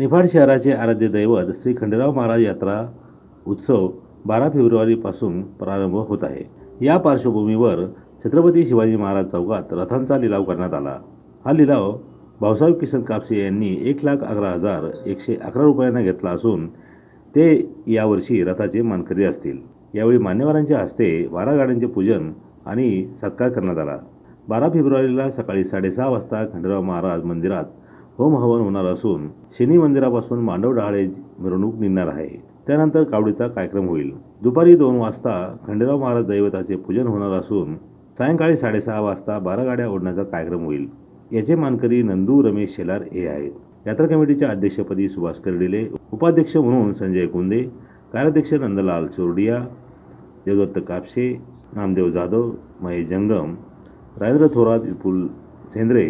निफाड शहराचे आराध्य दैवत श्री खंडेराव महाराज यात्रा उत्सव बारा फेब्रुवारीपासून प्रारंभ होत आहे. या पार्श्वभूमीवर छत्रपती शिवाजी महाराज चौकात रथांचा लिलाव करण्यात आला. हा लिलाव भाऊसाहेब किसन कापसे यांनी एक लाख अकरा हजार एकशे अकरा रुपयांना घेतला असून ते यावर्षी रथाचे मानकरी असतील. यावेळी मान्यवरांच्या हस्ते बारा गाड्यांचे पूजन आणि सत्कार करण्यात आला. बारा फेब्रुवारीला सकाळी साडेसहा वाजता खंडेराव महाराज मंदिरात होम हवन होणार असून शनी मंदिरापासून मांडव डहाळे मिरवणूक निघणार आहे. त्यानंतर कावडीचा कार्यक्रम होईल. दुपारी दोन वाजता खंडेराव महाराज दैवताचे पूजन होणार असून सायंकाळी साडेसहा वाजता बारा गाड्या ओढण्याचा कार्यक्रम होईल. याचे मानकरी नंदू रमेश शेलार हे आहेत. यात्रा कमिटीच्या अध्यक्षपदी सुभाष कर्डिले उपाध्यक्ष म्हणून संजय कुंदे कार्याध्यक्ष नंदलाल चोरडिया जगदत्त कापशे नामदेव जाधव महेश जंगम राजेंद्र थोरात विपुल सेंद्रे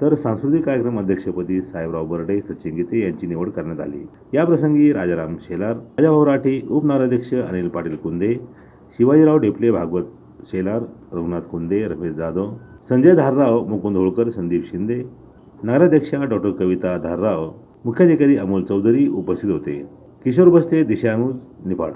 तर सांस्कृतिक कार्यक्रम अध्यक्षपदी साहेबराव बर्डे सचिन गीते यांची निवड करण्यात आली. या प्रसंगी राजाराम शेलार राजाभाऊ राठे उपनगराध्यक्ष अनिल पाटील कुंदे शिवाजीराव डेपले भागवत शेलार रघुनाथ कुंदे रमेश जाधव संजय धारराव मुकुंद होळकर संदीप शिंदे नगराध्यक्षा डॉक्टर कविता धारराव मुख्याधिकारी अमोल चौधरी उपस्थित होते. किशोर बस्ते दिशानुज निफाड.